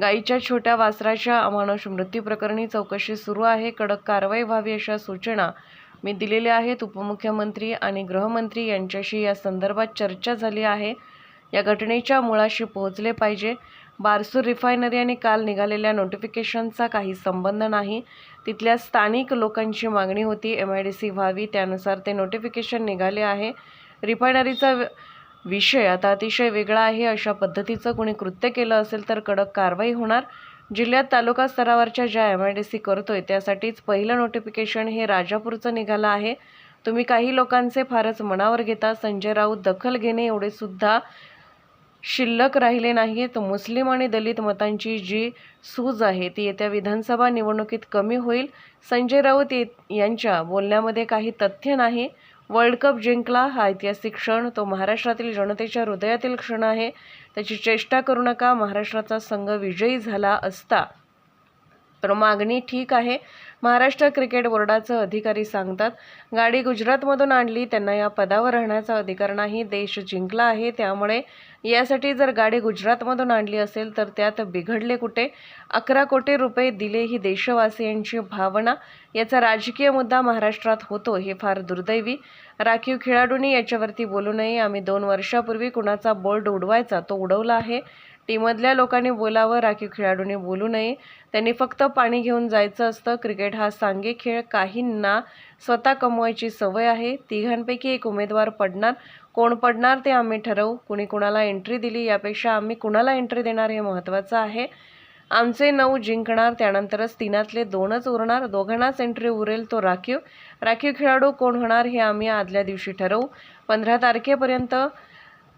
गायीच्या छोट्या वासराच्या अमानुष मृत्यूप्रकरणी चौकशी सुरू आहे. कडक कारवाई व्हावी अशा सूचना मी दिलेल्या आहेत. उपमुख्यमंत्री आणि गृहमंत्री यांच्याशी या संदर्भात चर्चा झाली आहे. या घटनेच्या मुळाशी पोहोचले पाहिजे. बारसूर रिफायनरी आणि काल निघालेल्या नोटिफिकेशनचा काही संबंध नाही. तिथल्या स्थानिक लोकांची मागणी होती. एम आय डी सी व्हावी त्यानुसार ते नोटिफिकेशन निघाले आहे. रिफायनरीचा विषय आता अतिशय वेगळा आहे. अशा पद्धतीचं कोणी कृत्य केलं असेल तर कडक कारवाई होणार. जिल्ह्यात तालुका स्तरावरच्या ज्या एम आय डी सी करतोय त्यासाठीच पहिलं नोटिफिकेशन हे राजापूरचं निघालं आहे. तुम्ही काही लोकांचे फारच मनावर घेता. संजय राऊत दखल घेणे एवढे सुद्धा शिल्लक राहिले नाहीत मुस्लिम आणि दलित मतांची जी सूज आहे ती येत्या विधानसभा निवडणुकीत कमी होईल. संजय राऊत ये- यांच्या बोलण्यामध्ये काही तथ्य नाही. वर्ल्ड कप जिंकला. हा ऐतिहासिक क्षण. तो महाराष्ट्रातील जनतेच्या हृदयातील क्षण आहे. त्याची चेष्टा करू नका. महाराष्ट्राचा संघ विजयी झाला असता. तर मागणी ठीक आहे. महाराष्ट्र क्रिकेट बोर्डाचं अधिकारी सांगतात गाडी गुजरातमधून आणली त्यांना या पदावर राहण्याचा अधिकार नाही देश जिंकला आहे त्यामुळे यासाठी जर गाडी गुजरातमधून आणली असेल तर त्यात बिघडले कुठे? अकरा कोटी रुपये दिले ही देशवासियांची भावना याचा राजकीय मुद्दा महाराष्ट्रात होतो हे फार दुर्दैवी. राखीव खेळाडूंनी याच्यावरती बोलू नये. आम्ही दोन वर्षापूर्वी कुणाचा बोर्ड उडवायचा तो उडवला आहे. टीममधल्या लोकांनी बोलावं राखीव खेळाडूंनी बोलू नये. त्यांनी फक्त पाणी घेऊन जायचं असतं. क्रिकेट हा सांघिक खेळ. काहींना स्वतः कमवायची सवय आहे. तिघांपैकी एक उमेदवार पडणार. कोण पडणार ते आम्ही ठरवू. कुणी कुणाला एंट्री दिली यापेक्षा आम्ही कुणाला एंट्री देणार हे महत्त्वाचं आहे. आमचे नऊ जिंकणार त्यानंतरच तीनातले दोनच उरणार दोघांनाच एंट्री उरेल तो राखीव. राखीव खेळाडू कोण होणार हे आम्ही आदल्या दिवशी ठरवू. पंधरा तारखेपर्यंत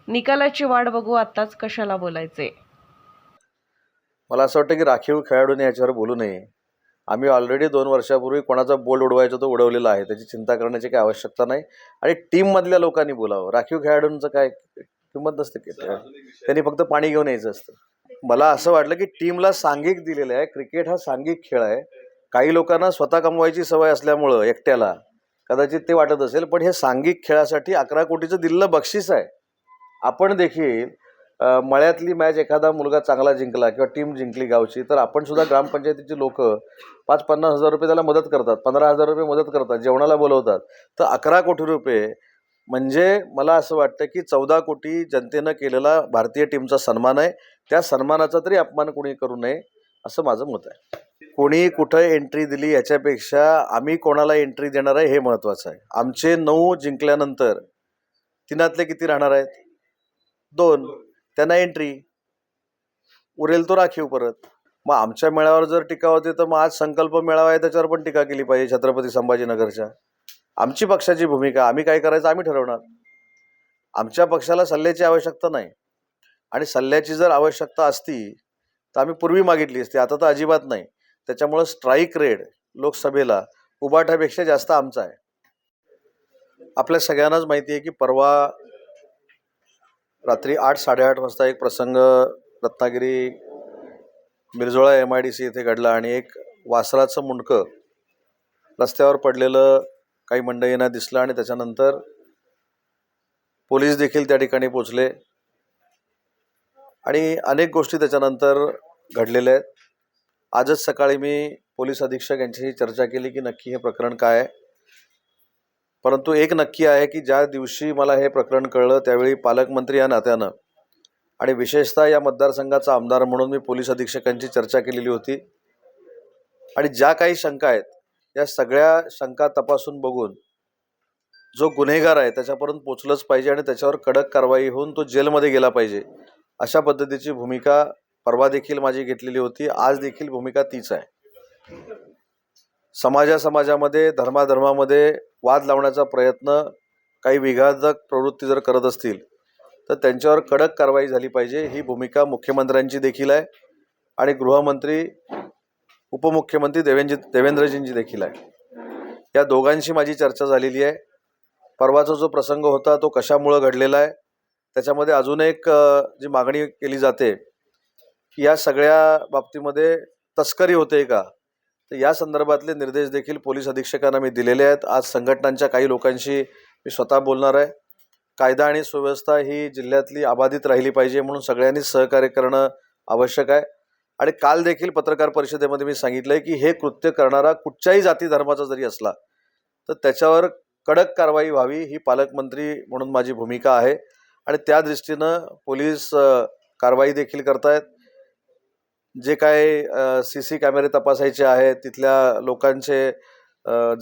निकालाची वाट बघू आत्ताच कशाला बोलायचे. मला असं वाटतं की राखीव खेळाडूने याच्यावर बोलू नये. आम्ही ऑलरेडी दोन वर्षापूर्वी कोणाचा बोल्ड उडवायचा तो उडवलेला आहे. त्याची चिंता करण्याची काही आवश्यकता नाही. आणि टीममधल्या लोकांनी बोलावं. राखीव खेळाडूंचं काय किंमत नसते. की त्यांनी फक्त पाणी घेऊन यायचं असतं. मला असं वाटलं की टीमला सांघिक दिलेलं आहे. क्रिकेट हा सांघिक खेळ आहे. काही लोकांना स्वतः कमवायची सवय असल्यामुळं एकट्याला कदाचित ते वाटत असेल पण हे सांघिक खेळासाठी अकरा कोटीचं दिलेलं बक्षीस आहे. आपण देखील मळ्यातली मॅच एखादा मुलगा चांगला जिंकला किंवा टीम जिंकली गावची तर आपण सुद्धा ग्रामपंचायतीची लोक पाच पन्नास हजार रुपये त्याला मदत करतात पंधरा हजार रुपये मदत करतात जेवणाला बोलवतात. तर अकरा कोटी रुपये म्हणजे मला असं वाटतं की चौदा कोटी जनतेनं केलेला भारतीय टीमचा सन्मान आहे. त्या सन्मानाचा तरी अपमान कोणी करू नये असं माझं मत आहे. कोणी कुठं एंट्री दिली याच्यापेक्षा आम्ही कोणाला एंट्री देणार आहे हे महत्त्वाचं आहे. आमचे नऊ जिंकल्यानंतर तिनातले किती राहणार आहेत? दोन. त्यांना एंट्री उरेल तो राखीव परत. मग आमच्या मेळावर जर टीका होती तर मग आज संकल्प मेळावा आहे त्याच्यावर पण टीका केली पाहिजे छत्रपती संभाजीनगरच्या. आमची पक्षाची भूमिका आम्ही काय करायचं आम्ही ठरवणार. आमच्या पक्षाला सल्ल्याची आवश्यकता नाही. आणि सल्ल्याची जर आवश्यकता असती तर आम्ही पूर्वी मागितली असती आता तर अजिबात नाही. त्याच्यामुळं स्ट्राईक रेड लोकसभेला उबाठापेक्षा जास्त आमचा आहे. आपल्या सगळ्यांनाच माहिती आहे की परवा रात्री आठ साडेआठ वाजता एक प्रसंग Ratnagiri Mirjola M I D C येथे घडला आणि एक वासराचं मुंडकं रस्त्यावर पडलेलं काही मंडळींना दिसलं आणि त्याच्यानंतर पोलीस देखील त्या ठिकाणी पोचले. आणि अनेक गोष्टी त्याच्यानंतर घडलेल्या आहेत. आजच सकाळी मी पोलीस अधीक्षक यांच्याशी चर्चा केली की नक्की हे प्रकरण काय आहे. परंतु एक नक्की आहे की ज्या दिवशी मला हे प्रकरण कळलं त्यावेळी पालकमंत्री या नात्यानं आणि विशेषतः या मतदारसंघाचा आमदार म्हणून मी पोलीस अधीक्षकांची चर्चा केलेली होती. आणि ज्या काही शंका आहेत या सगळ्या शंका तपासून बघून जो गुन्हेगार आहे त्याच्यापर्यंत पोचलंच पाहिजे आणि त्याच्यावर कडक कारवाई होऊन तो जेलमध्ये गेला पाहिजे. अशा पद्धतीची भूमिका परवा देखील माझी घेतलेली होती. आज देखील भूमिका तीच आहे. समाजा समाजामध्ये धर्माधर्मामध्ये वाद लावण्याचा प्रयत्न काही विघातक प्रवृत्ती जर करत असतील तर त्यांच्यावर कडक कारवाई झाली पाहिजे. ही भूमिका मुख्यमंत्र्यांची देखील आहे. आणि गृहमंत्री उपमुख्यमंत्री देवेंद्र देवेंद्रजींची देखील आहे. या दोघांशी माझी चर्चा झालेली आहे. परवाचा जो प्रसंग होता तो कशामुळं घडलेला आहे? त्याच्यामध्ये अजून एक जी मागणी केली जाते की या सगळ्या बाबतीमध्ये तस्करी होते का? तर या संदर्भातले निर्देश देखील पोलीस अधीक्षकांना मी दिलेले आहेत. आज संघटनांच्या काही लोकांशी मी स्वतः बोलणार आहे. कायदा आणि सुव्यवस्था ही जिल्ह्यातली अबाधित राहिली पाहिजे म्हणून सगळ्यांनीच सहकार्य करणं आवश्यक आहे. आणि काल देखील पत्रकार परिषदेमध्ये मी सांगितलंय की हे कृत्य करणारा कुठच्याही जाती धर्माचा जरी असला तर त्याच्यावर कडक कारवाई व्हावी ही पालकमंत्री म्हणून माझी भूमिका आहे. आणि त्या दृष्टीनं पोलीस कारवाई देखील करतायत. जे काय सी सी कॅमेरे तपासायचे आहेत तिथल्या लोकांचे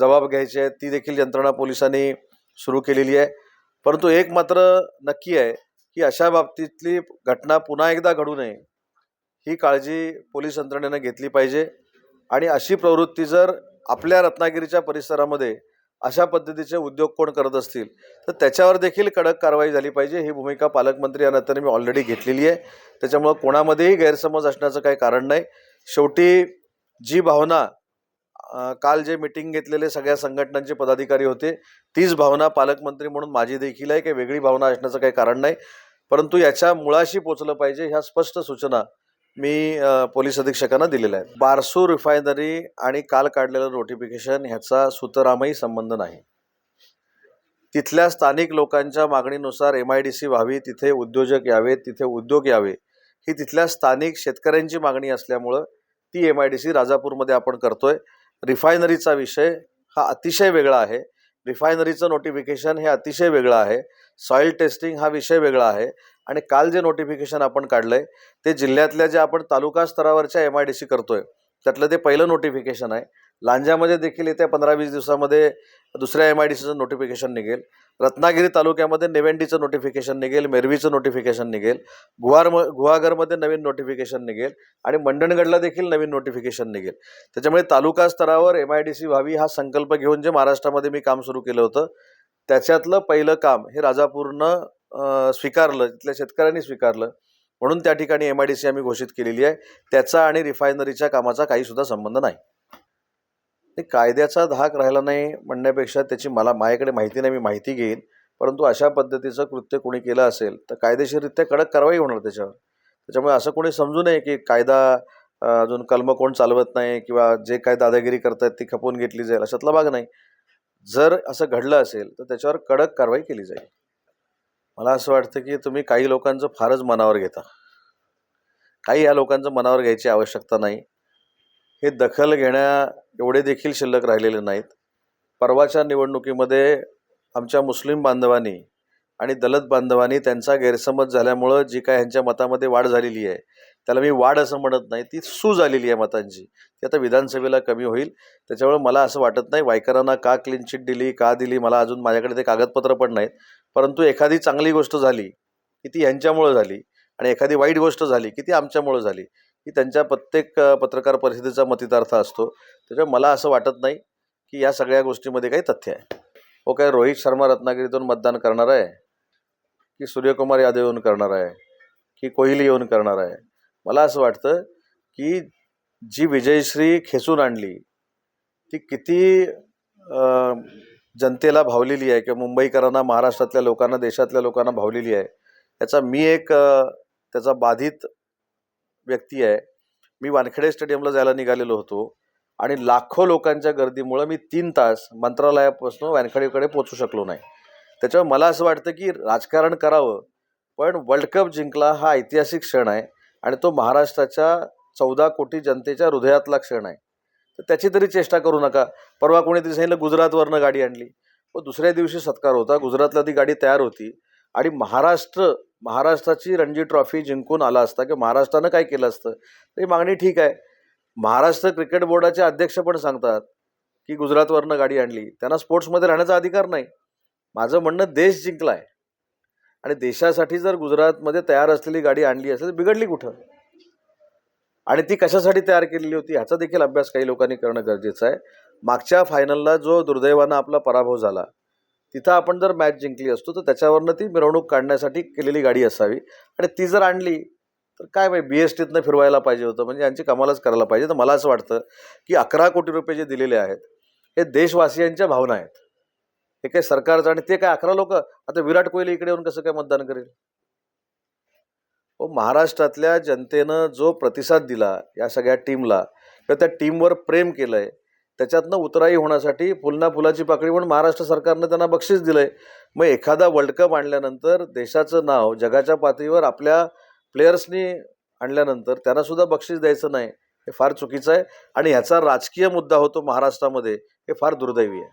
जबाब घ्यायचे आहेत ती देखील यंत्रणा पोलिसांनी सुरू केलेली आहे. परंतु एक मात्र नक्की आहे की अशा बाबतीतली घटना पुन्हा एकदा घडू नये ही काळजी पोलीस यंत्रणेनं घेतली पाहिजे. आणि अशी प्रवृत्ती जर आपल्या रत्नागिरीच्या परिसरामध्ये अशा पद्धतीचे उद्योग कोण करत असतील तर त्याच्यावर देखील कडक कारवाई झाली पाहिजे. ही भूमिका पालकमंत्री या नात्याने मी ऑलरेडी घेतलेली आहे. त्याच्यामुळं कोणामध्येही गैरसमज असण्याचं काही कारण नाही. शेवटी जी भावना काल जे मिटिंग घेतलेले सगळ्या संघटनांचे पदाधिकारी होते तीच भावना पालकमंत्री म्हणून माझी देखील आहे. काही वेगळी भावना असण्याचं काही कारण नाही. परंतु याच्या मुळाशी पोचलं पाहिजे ह्या स्पष्ट सूचना मी पोलीस अधीक्षकांना दिलेला आहे. बारसू रिफायनरी आणि काल काढलेलं नोटिफिकेशन ह्याचा सुतरामही संबंध नाही. तिथल्या स्थानिक लोकांच्या मागणीनुसार एम आय डी सी व्हावी तिथे उद्योजक यावेत तिथे उद्योग यावे ही तिथल्या स्थानिक शेतकऱ्यांची मागणी असल्यामुळं ती एम आय डी सी राजापूरमध्ये आपण करतोय. रिफायनरीचा विषय हा अतिशय वेगळा आहे. रिफायनरीचं नोटिफिकेशन हे अतिशय वेगळं आहे. सॉईल टेस्टिंग हा विषय वेगळा आहे. आणि काल जे नोटिफिकेशन आपण काढलंय ते जिल्ह्यातल्या ज्या आपण तालुका स्तरावरच्या एम आय डी सी करतोय त्यातलं ते पहिलं नोटिफिकेशन आहे. लांजामध्ये देखील येत्या पंधरा वीस दिवसामध्ये दुसऱ्या एम आय डी सीचं नोटिफिकेशन निघेल. रत्नागिरी तालुक्यामध्ये नेवेंडीचं नोटिफिकेशन निघेल मेरवीचं नोटिफिकेशन निघेल गुहार गुहागरमध्ये नवीन नोटिफिकेशन निघेल आणि मंडणगडला देखील नवीन नोटिफिकेशन निघेल. त्याच्यामुळे तालुका स्तरावर एम आय डी सी व्हावी हा संकल्प घेऊन जे महाराष्ट्रामध्ये मी काम सुरू केलं होतं त्याच्यातलं पहिलं काम हे राजापूरनं स्वीकारलं तिथल्या शेतकऱ्यांनी स्वीकारलं. म्हणून त्या ठिकाणी एम आय डी सी आम्ही घोषित केलेली आहे. त्याचा आणि रिफायनरीच्या कामाचा काहीसुद्धा संबंध नाही. ते कायद्याचा धाक राहिला नाही म्हणण्यापेक्षा त्याची मला माझ्याकडे माहिती नाही मी माहिती घेईन. परंतु अशा पद्धतीचं कृत्य कोणी केलं असेल तर कायदेशीररित्या कडक कारवाई होणार त्याच्यावर. त्याच्यामुळे असं कोणी समजू नये की कायदा अजून कलम कोण चालवत नाही किंवा जे काय दादागिरी करतायत ती खपवून घेतली जाईल अशातला भाग नाही. जर असं घडलं असेल तर त्याच्यावर कडक कारवाई केली जाईल. मला असं वाटतं की तुम्ही काही लोकांचं फारच मनावर घेता. काही या लोकांचं मनावर घ्यायची आवश्यकता नाही. हे दखल घेण्या एवढे देखील शिल्लक राहिलेले नाहीत. परवाच्या निवडणुकीमध्ये आमच्या मुस्लिम बांधवांनी आणि दलित बांधवांनी त्यांचा गैरसमज झाल्यामुळं जी काय ह्यांच्या मतामध्ये वाढ झालेली आहे त्याला मी वाढ असं म्हणत नाही ती सू झालेली आहे मतांची. ती आता विधानसभेला कमी होईल. त्याच्यामुळे मला असं वाटत नाही वायकरांना का क्लीन चिट दिली का दिली मला अजून माझ्याकडे ते कागदपत्र पण नाहीत. परंतु एखादी चांगली गोष्ट झाली की ती ह्यांच्यामुळं झाली आणि एखादी वाईट गोष्ट झाली की ती आमच्यामुळं झाली ही त्यांच्या प्रत्येक पत्रकार परिषदेचा मतितार्थ असतो. त्याच्यामुळे मला असं वाटत नाही की या सगळ्या गोष्टीमध्ये काही तथ्य आहे. ओके काय रोहित शर्मा रत्नागिरीतून मतदान करणार आहे. की सूर्यकुमार यादव येऊन करणार आहे की कोहली येऊन करणार आहे. मला असं वाटतं की जी विजयश्री खेचून आणली ती किती जनतेला भावलेली आहे किंवा मुंबईकरांना महाराष्ट्रातल्या लोकांना देशातल्या लोकांना भावलेली आहे. याचा मी एक त्याचा बाधित व्यक्ती आहे. मी वानखेडे स्टेडियमला जायला निघालेलो होतो आणि लाखो लोकांच्या गर्दीमुळं मी तीन तास मंत्रालयापासून वानखेडेकडे पोचू शकलो नाही. त्याच्यामुळे मला असं वाटतं की राजकारण करावं. पण वर्ल्ड कप जिंकला हा ऐतिहासिक क्षण आहे आणि तो महाराष्ट्राच्या चौदा कोटी जनतेच्या हृदयातला क्षण आहे. तर त्याची तरी चेष्टा करू नका. परवा कोणीतरी सांगितलं गुजरातवरनं गाडी आणली. व दुसऱ्या दिवशी सत्कार होता. गुजरातला ती गाडी तयार होती. आणि महाराष्ट्र महाराष्ट्राची रणजी ट्रॉफी जिंकून आला असता किंवा महाराष्ट्रानं काय केलं असतं? तर ही मागणी ठीक आहे. महाराष्ट्र क्रिकेट बोर्डाचे अध्यक्ष पण सांगतात की गुजरातवरनं गाडी आणली. त्यांना स्पोर्ट्समध्ये राहण्याचा अधिकार नाही. माझं म्हणणं देश जिंकला आहे आणि देशासाठी जर गुजरातमध्ये तयार असलेली गाडी आणली असेल तर बिघडली कुठं? आणि ती कशासाठी तयार केलेली होती ह्याचा देखील अभ्यास काही लोकांनी करणं गरजेचं आहे. मागच्या फायनलला जो दुर्दैवानं आपला पराभव झाला तिथं आपण जर मॅच जिंकली असतो तर त्याच्यावरनं ती मिरवणूक काढण्यासाठी केलेली गाडी असावी. आणि ती जर आणली तर काय माहिती बी एस टीतनं फिरवायला पाहिजे होतं. म्हणजे यांची कमालच करायला पाहिजे. तर मला असं वाटतं की अकरा कोटी रुपये जे दिलेले आहेत हे देशवासियांच्या भावना आहेत. हे काय सरकारचं आणि ते काय अकरा लोक? आता विराट कोहली इकडे येऊन कसं काय मतदान करेल? हो महाराष्ट्रातल्या जनतेनं जो प्रतिसाद दिला या सगळ्या टीमला किंवा त्या टीमवर प्रेम केलंय त्याच्यातनं उतराई होण्यासाठी फुलना फुलाची पाकळी म्हणून महाराष्ट्र सरकारनं त्यांना बक्षीस दिलंय. मग एखादा वर्ल्ड कप आणल्यानंतर देशाचं नाव जगाच्या पातळीवर आपल्या प्लेयर्सनी आणल्यानंतर त्यांना सुद्धा बक्षीस द्यायचं नाही हे फार चुकीचं आहे. आणि ह्याचा राजकीय मुद्दा होतो महाराष्ट्रामध्ये हे फार दुर्दैवी आहे.